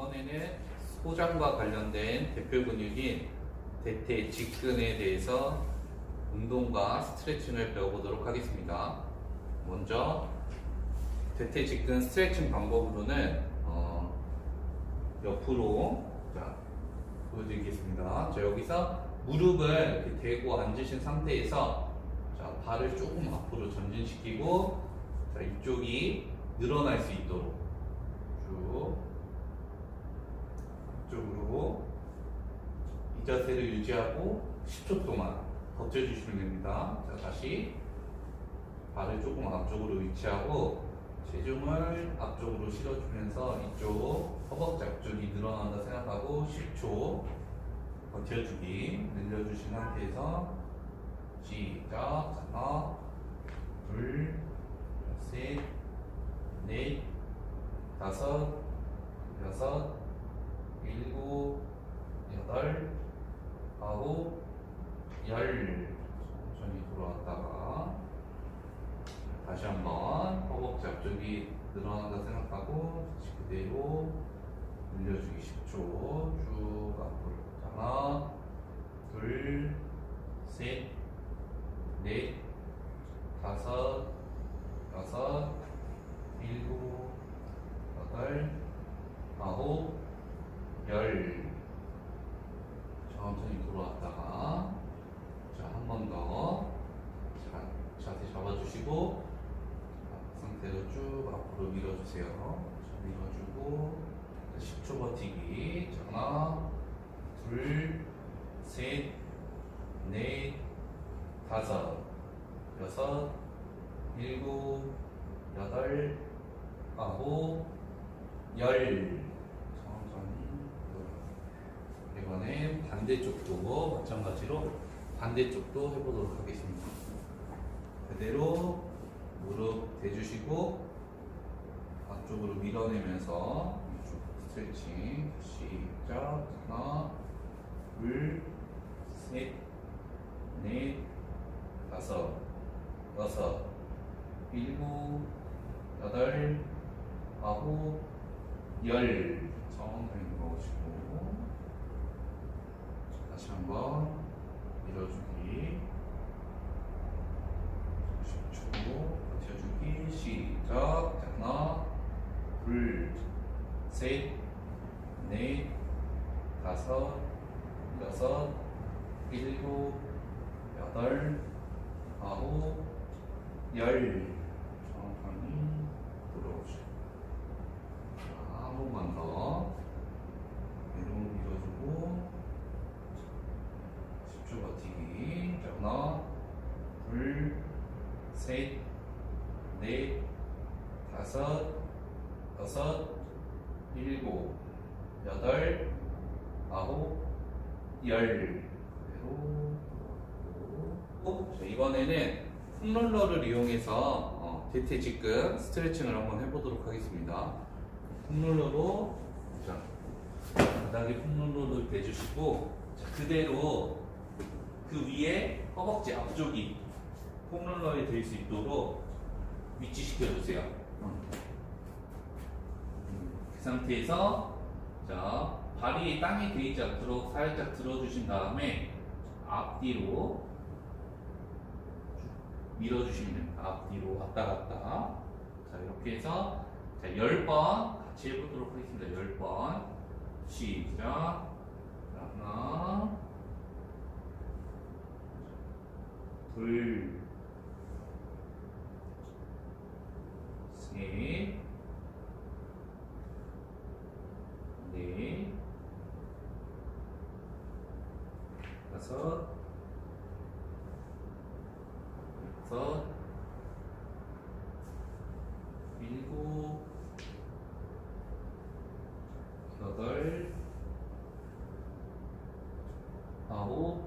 이번에는 소장과 관련된 대표 근육인 대퇴 직근에 대해서 운동과 스트레칭을 배워보도록 하겠습니다. 먼저 대퇴 직근 스트레칭 방법으로는 어, 옆으로 자, 보여드리겠습니다. 자, 여기서 무릎을 대고 앉으신 상태에서 자, 발을 조금 앞으로 전진시키고 자, 이쪽이 늘어날 수 있도록 쭉 앞쪽으로 이 자세를 유지하고 10초 동안 버텨주시면 됩니다. 자, 다시 발을 조금 앞쪽으로 위치하고 체중을 앞쪽으로 실어주면서 이쪽 허벅지 앞쪽이 늘어난다 생각하고 10초 버텨주기 늘려주신 상태에서 시작 하나 둘셋넷 다섯 여섯 일곱 여덟 아홉 열. 천천히 돌아왔다가 다시 한번 허벅지 앞쪽이 늘어난다 생각하고 다시 그대로 늘려주기 10초. 쭉 앞으로. 하나 둘 셋 넷 다섯 여섯 일곱 여덟 아홉 열. 천천히 돌아왔다가 자한 번 더. 자세 잡아주시고 자, 상태로 쭉 앞으로 밀어주세요. 자, 밀어주고 10초 버티기. 자, 하나 둘셋넷 다섯 여섯 일곱 여덟 아홉 열 천천히 들어가세요. 이번엔 반대쪽도 마찬가지로 반대쪽도 해보도록 하겠습니다. 그대로 무릎 대주시고 앞쪽으로 밀어내면서 이쪽 스트레칭. 시작. 하나 둘셋넷 다섯 여섯 일곱 여덟 아홉 열 천천히 들어오시고 다시 한번 밀어주기. 10초 버텨주기 시작. 자, 하나? 둘셋넷 다섯 여섯 일곱 여덟 아홉 열 천천히 들어오시고 자, 한 번만 더 내려 밀어주고 10초 버티기 자 하나 둘셋넷 다섯 여섯 일곱 여덟 아홉 열. 그대로 들어가고 자, 이번에는 폼롤러를 이용해서 어, 대퇴직근 스트레칭을 한번 해보도록 하겠습니다. 폼롤러로 자, 바닥에 폼롤러를 대주시고 자, 그대로 그 위에 허벅지 앞쪽이 폼롤러에 될 수 있도록 위치시켜 주세요. 그 상태에서 자 발이 땅에 대이지 않도록 살짝 들어주신 다음에 앞뒤로 밀어주시면 됩니다. 앞뒤로 왔다 갔다. 자 이렇게 해서 자 10번 같이 해보도록 하겠습니다. 10번 시작. 자, 하나 둘, 셋, 넷, 다섯, 여섯, 일곱, 여덟, 아홉,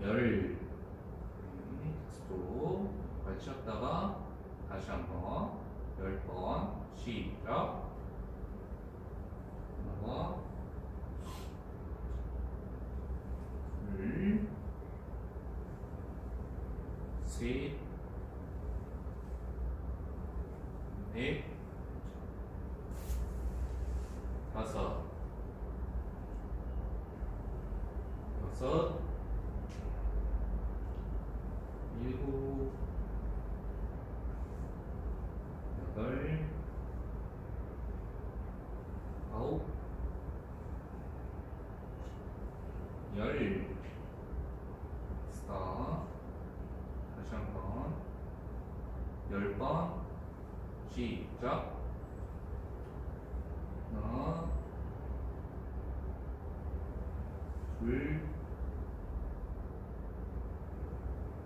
열. 엑스도 발치었다가 다시 한번 열 번 시작. 하나 둘 셋, 넷, 다섯, 여섯, 일곱, 여덟, 아홉, 열, 스탑. 다시 한 번. 열 번. 시작. 하나, 둘,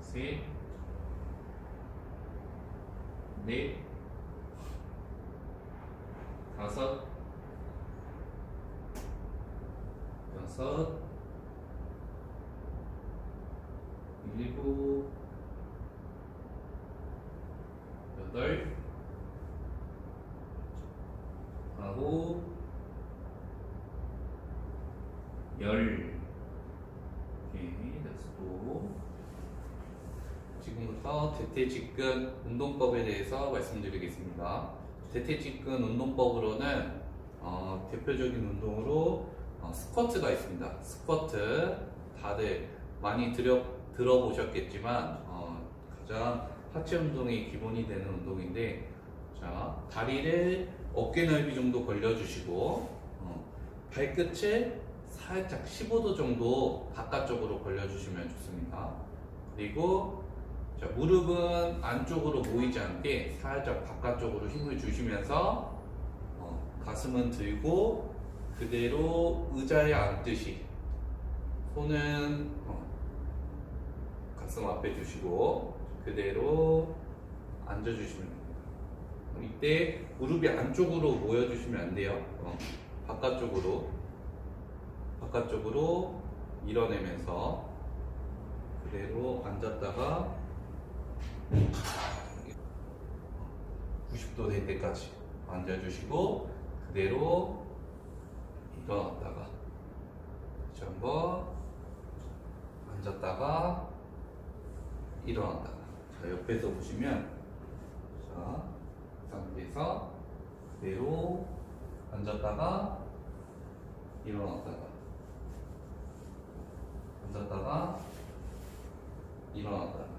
셋, 넷, 다섯, 여섯, 일곱, 여덟, 아홉, 열. 오케이, 됐어. 지금부터 대퇴직근 운동법에 대해서 말씀드리겠습니다. 대퇴직근 운동법으로는 어, 대표적인 운동으로 어, 스쿼트가 있습니다. 스쿼트 다들 많이 들어, 들어보셨겠지만 어, 가장 하체 운동의 기본이 되는 운동인데 자 다리를 어깨 넓이 정도 벌려주시고 어, 발끝을 살짝 15도 정도 바깥쪽으로 벌려주시면 좋습니다. 그리고 자, 무릎은 안쪽으로 모이지 않게 살짝 바깥쪽으로 힘을 주시면서 어, 가슴은 들고 그대로 의자에 앉듯이 손은 어, 가슴 앞에 두시고 그대로 앉아주시면 됩니다. 이때 무릎이 안쪽으로 모여주시면 안 돼요. 어, 바깥쪽으로 바깥쪽으로 밀어내면서 그대로 앉았다가 90도 될 때까지 앉아주시고 그대로 일어났다가 다시 앉았다가 일어났다가 자 옆에서 보시면 자이 상태에서 그대로 앉았다가 일어났다가 앉았다가 일어났다가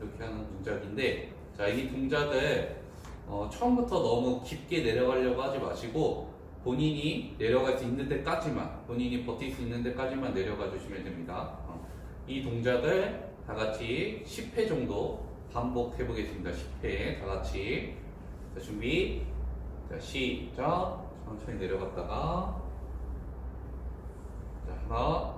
이렇게 하는 동작인데 자이 동작을 어, 처음부터 너무 깊게 내려가려고 하지 마시고 본인이 내려갈 수 있는 데까지만 본인이 버틸 수 있는 데까지만 내려가 주시면 됩니다. 어, 이 동작을 다 같이 10회 정도 반복해 보겠습니다. 10회 다 같이. 자 준비. 자 시작. 천천히 내려갔다가 자 하나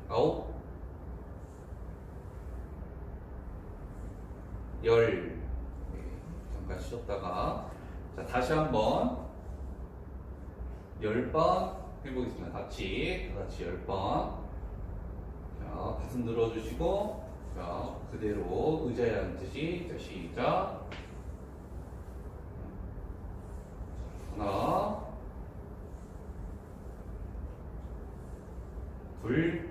아홉, 열. 네, 잠깐 쉬었다가 자 다시 한번 열 번 해보겠습니다. 같이 다 같이 열 번. 자 가슴 늘어주시고 자 그대로 의자에 앉듯이 자 시작. 하나, 둘.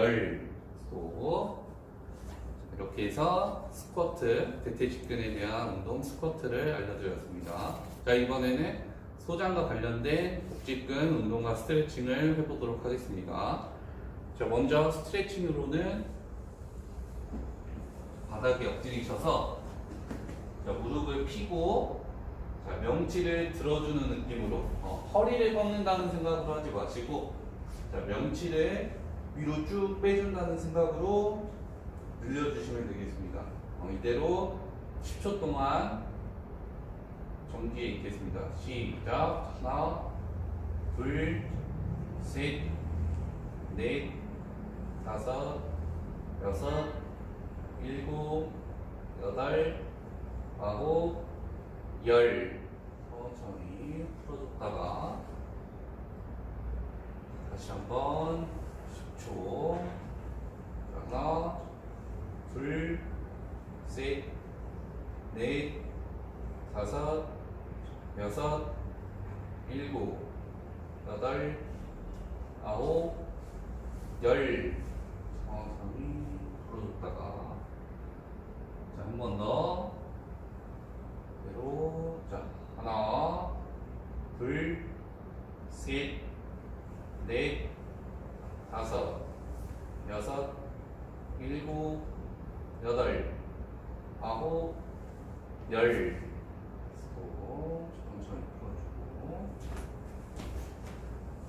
열. 또 이렇게 해서 스쿼트, 대퇴직근에 대한 운동 스쿼트를 알려드렸습니다. 자, 이번에는 소장과 관련된 복직근 운동과 스트레칭을 해보도록 하겠습니다. 자, 먼저 스트레칭으로는 바닥에 엎드리셔서 자, 무릎을 펴고 자, 명치를 들어주는 느낌으로 어, 허리를 꺾는다는 생각으로 하지 마시고 자, 명치를 위로 쭉 빼준다는 생각으로 늘려주시면 되겠습니다. 어, 이대로 10초 동안 정지해 있겠습니다. 시작. 하나, 둘, 셋, 넷, 다섯, 여섯, 일곱, 여덟, 아홉, 열. 천천히 풀어줬다가 다시 한번 10초. 하나, 둘, 셋, 넷, 다섯, 여섯, 일곱, 여덟, 아홉, 열. 천천히 풀어줬다가 자, 한 번 더. 그대로. 자, 하나, 둘, 셋, 넷, 다섯, 여섯, 일곱, 여덟, 아홉, 열. 또 천천히 풀어주고.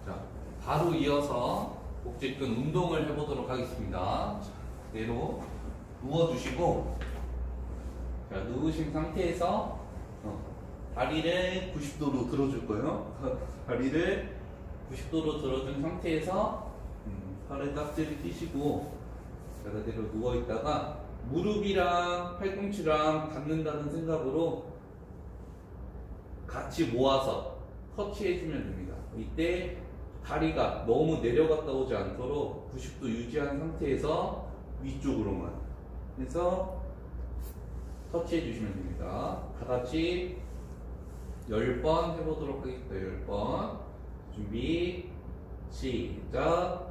자, 바로 이어서 복직근 운동을 해보도록 하겠습니다. 자, 그대로 누워주시고, 자, 누우신 상태에서 어, 다리를 90도로 들어줄 거예요. 다리를 90도로 들어준 상태에서 음, 팔을 깍지를 끼시고 자, 그대로 누워 있다가 무릎이랑 팔꿈치랑 닿는다는 생각으로 같이 모아서 터치해주면 됩니다. 이때 다리가 너무 내려갔다 오지 않도록 90도 유지한 상태에서 위쪽으로만 해서 터치해 주시면 됩니다. 다 같이 10번 해보도록 하겠습니다. 10번. 준비, 시작.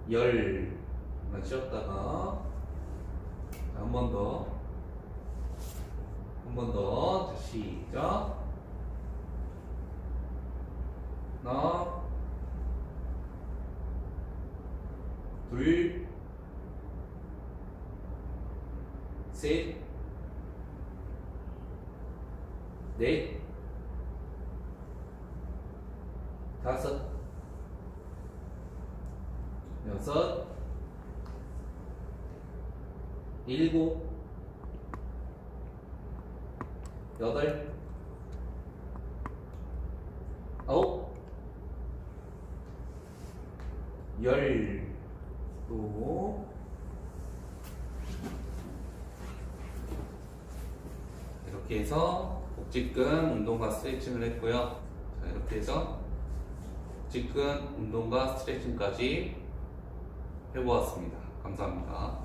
열. 쉬었다가 한 번 더, 한 번 더. 자, 시작. 하나, 둘, 셋, 넷, 다섯, 여섯, 일곱, 여덟, 아홉, 열, 또, 이렇게 해서 복직근 운동과 스트레칭을 했고요. 자, 이렇게 해서 복직근 운동과 스트레칭까지 해보았습니다. 감사합니다.